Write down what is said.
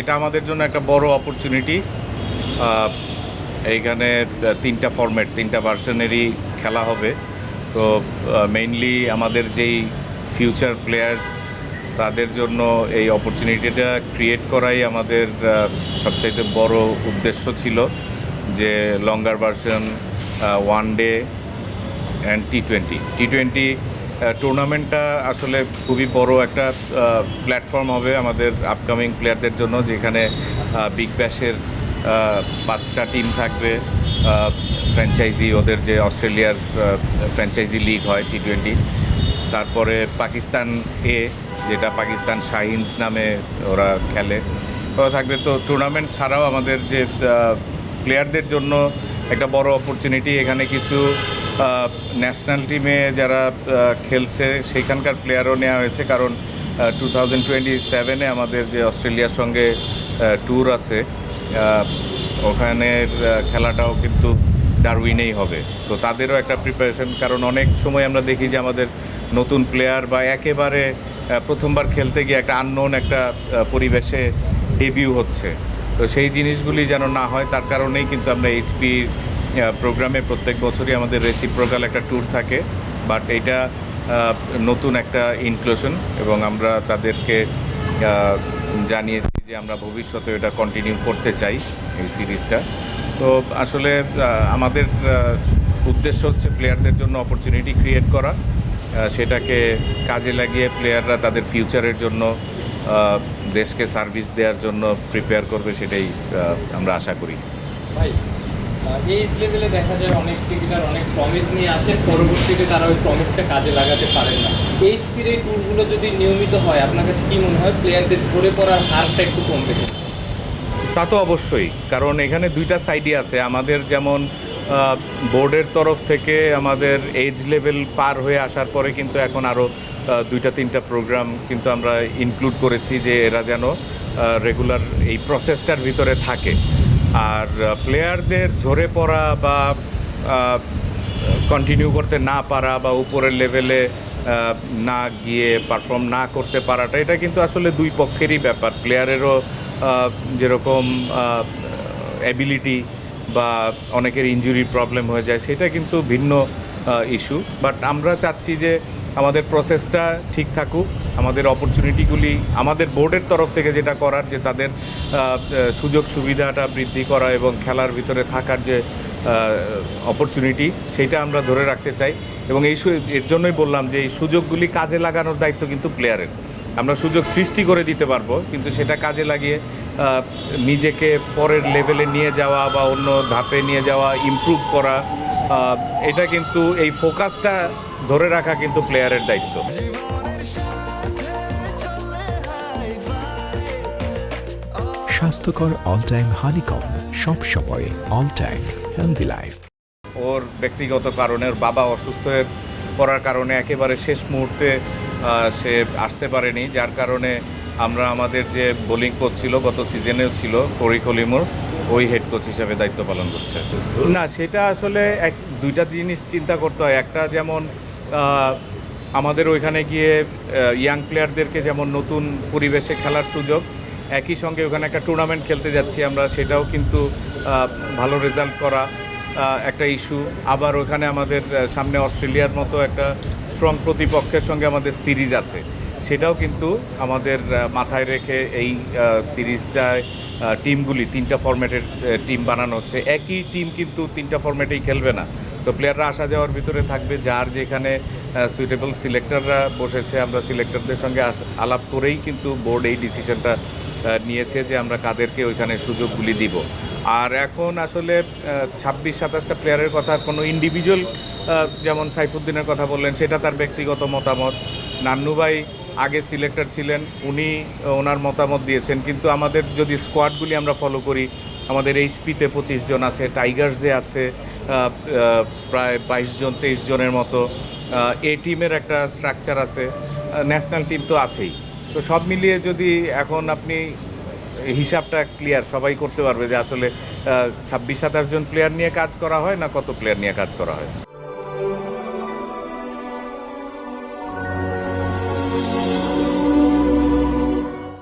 এটা আমাদের জন্য একটা বড় অপরচুনিটি এইখানে তিনটা ফরম্যাট তিনটা ভার্সনেরই খেলা হবে। তো মেইনলি আমাদের যেই ফিউচার প্লেয়ার তাদের জন্য এই অপরচুনিটিটা ক্রিয়েট করাই আমাদের সবচাইতে বড় উদ্দেশ্য ছিল যে longer version one day and T twenty T twenty টুর্নামেন্টটা আসলে খুবই বড় একটা প্ল্যাটফর্ম হবে আমাদের আপকামিং প্লেয়ারদের জন্য, যেখানে বিগ ব্যাশের পাঁচটা টিম থাকবে। ফ্র্যাঞ্চাইজি ওদের যে অস্ট্রেলিয়ার ফ্র্যাঞ্চাইজি লিগ হয় টি টোয়েন্টি তারপরে পাকিস্তান এ যেটা পাকিস্তান শাহিনস নামে ওরা খেলে। ওরা থাকবে। তো টুর্নামেন্ট ছাড়াও আমাদের যে প্লেয়ারদের জন্য একটা বড় অপরচুনিটি এখানে কিছু ন্যাশনাল টিমে যারা খেলছে সেখানকার প্লেয়ারও নেওয়া হয়েছে। কারণ টু থাউজেন্ড টোয়েন্টি সেভেনে আমাদের যে অস্ট্রেলিয়ার সঙ্গে ট্যুর আছে ওখানের খেলাটাও কিন্তু ডারউইনেই হবে। তো তাদেরও একটা প্রিপারেশন কারণ অনেক সময় আমরা দেখি যে আমাদের নতুন প্লেয়ার বা একেবারে প্রথমবার খেলতে গিয়ে একটা আননোন একটা পরিবেশে ডেবিউ হচ্ছে। তো সেই জিনিসগুলি যেন না হয়, তার কারণেই কিন্তু আমরা এইচপি প্রোগ্রামে প্রত্যেক বছরই আমাদের রেসিপ্রোকাল একটা ট্যুর থাকে বাট আহ, নতুন একটা ইনক্লুশন এবং আমরা তাদেরকে জানিয়েছি যে আমরা ভবিষ্যতে এটা কন্টিনিউ করতে চাই এই সিরিজটা তো আসলে আমাদের উদ্দেশ্য হচ্ছে প্লেয়ারদের জন্য অপরচুনিটি ক্রিয়েট করা সেটাকে কাজে লাগিয়ে প্লেয়াররা তাদের ফিউচারের জন্য দেশকে সার্ভিস দেওয়ার জন্য প্রিপেয়ার করবে সেটাই আমরা আশা করি। ভাই এইজ লেভেলে দেখা যায় অনেক ক্রিকেটার অনেক প্রমিস নিয়ে আসেন পরবর্তীতে তারা ওই প্রমিসটা কাজে লাগাতে পারেন না। এইচপির এই ট্যুরগুলো যদি নিয়মিত হয়, আপনার কাছে কি মনে হয় প্লেয়ারদের ঝরে পড়ার হারটা একটু কমবে? তা তো অবশ্যই, কারণ এখানে দুইটা সাইডই আছে। আমাদের যেমন বোর্ডের তরফ থেকে আমাদের এজ লেভেল পার হয়ে আসার পরে কিন্তু এখন আরও দুইটা, তিনটা প্রোগ্রাম কিন্তু আমরা ইনক্লুড করেছি যে এরা যেন রেগুলার এই প্রসেসটার ভিতরে থাকে। আর প্লেয়ারদের ঝরে পড়া বা কন্টিনিউ করতে না পারা বা উপরের লেভেলে না গিয়ে পারফর্ম না করতে পারাটা, এটা কিন্তু আসলে দুই পক্ষেরই ব্যাপার। প্লেয়ারেরও যেরকম অ্যাবিলিটি বা অনেকের ইঞ্জুরির প্রবলেম হয়ে যায়, সেটা কিন্তু ভিন্ন ইস্যু বাট আমরা চাচ্ছি যে আমাদের প্রসেসটা ঠিক থাকুক, আমাদের অপরচুনিটিগুলি আমাদের বোর্ডের তরফ থেকে যেটা করার, যে তাদের সুযোগ সুবিধাটা বৃদ্ধি করা এবং খেলার ভিতরে থাকার যে অপরচুনিটি সেটা আমরা ধরে রাখতে চাই। এবং এই এর জন্যই বললাম যে এই সুযোগগুলি কাজে লাগানোর দায়িত্ব কিন্তু প্লেয়ারের আমরা সুযোগ সৃষ্টি করে দিতে পারব, কিন্তু সেটা কাজে লাগিয়ে নিজেকে পরের লেভেলে নিয়ে যাওয়া বা অন্য ধাপে নিয়ে যাওয়া ইমপ্রুভ করা এটা কিন্তু এই ফোকাসটা ধরে রাখা কিন্তু প্লেয়ারের দায়িত্ব। স্বাস্থ্যকর অল টাইম হানিকম সব সময় অল টাইম হেলদি লাইফ ওর ব্যক্তিগত কারণে ওর বাবা অসুস্থ হয়ে পড়ার কারণে একেবারে শেষ মুহূর্তে সে আসতে পারেনি। যার কারণে আমরা আমাদের যে বোলিং কোচ ছিল গত সিজনেও ছিল করি কলিমুর ওই হেড কোচ হিসেবে দায়িত্ব পালন করছে? না, সেটা আসলে এক, দুইটা জিনিস চিন্তা করতে হয়। একটা যেমন আমাদের ওইখানে গিয়ে ইয়াং প্লেয়ারদেরকে যেমন নতুন পরিবেশে খেলার সুযোগ, একই সঙ্গে ওখানে একটা টুর্নামেন্ট খেলতে যাচ্ছি আমরা, সেটাও কিন্তু ভালো রেজাল্ট করা একটা ইস্যু আবার ওখানে আমাদের সামনে অস্ট্রেলিয়ার মতো একটা স্ট্রং প্রতিপক্ষের সঙ্গে আমাদের সিরিজ আছে। সেটাও কিন্তু আমাদের মাথায় রেখে এই সিরিজটায় টিমগুলি, তিনটা ফরম্যাটের টিম বানানো হচ্ছে। একই টিম কিন্তু তিনটা ফরম্যাটেই খেলবে না। সো প্লেয়াররা আসা যাওয়ার ভিতরে থাকবে, যার যেখানে সুইটেবল সিলেক্টররা বসেছে, আমরা সিলেক্টরদের সঙ্গে আলাপ করেই কিন্তু বোর্ড এই ডিসিশনটা নিয়েছে যে আমরা কাদেরকে ওইখানে সুযোগগুলি দিব। আর এখন আসলে ছাব্বিশ, সাতাশটা প্লেয়ারের কথা কোনো ইন্ডিভিজুয়াল যেমন সাইফুদ্দিনের কথা বললেন, সেটা তার ব্যক্তিগত মতামত। নান্নু ভাই আগে সিলেক্টর ছিলেন, উনি ওনার মতামত দিয়েছেন। কিন্তু আমাদের যদি স্কোয়াডগুলি আমরা ফলো করি, আমাদের এইচপিতে পঁচিশ জন আছে, টাইগার্সে আছে প্রায় বাইশ জন, তেইশ জনের মতো এ টিমের একটা স্ট্রাকচার আছে ন্যাশনাল টিম তো আছেই। তো সব মিলিয়ে যদি এখন আপনি হিসাবটা ক্লিয়ার, সবাই করতে পারবে যে আসলে ছাব্বিশ সাতাশ জন প্লেয়ার নিয়ে কাজ করা হয় না কত প্লেয়ার নিয়ে কাজ করা হয়?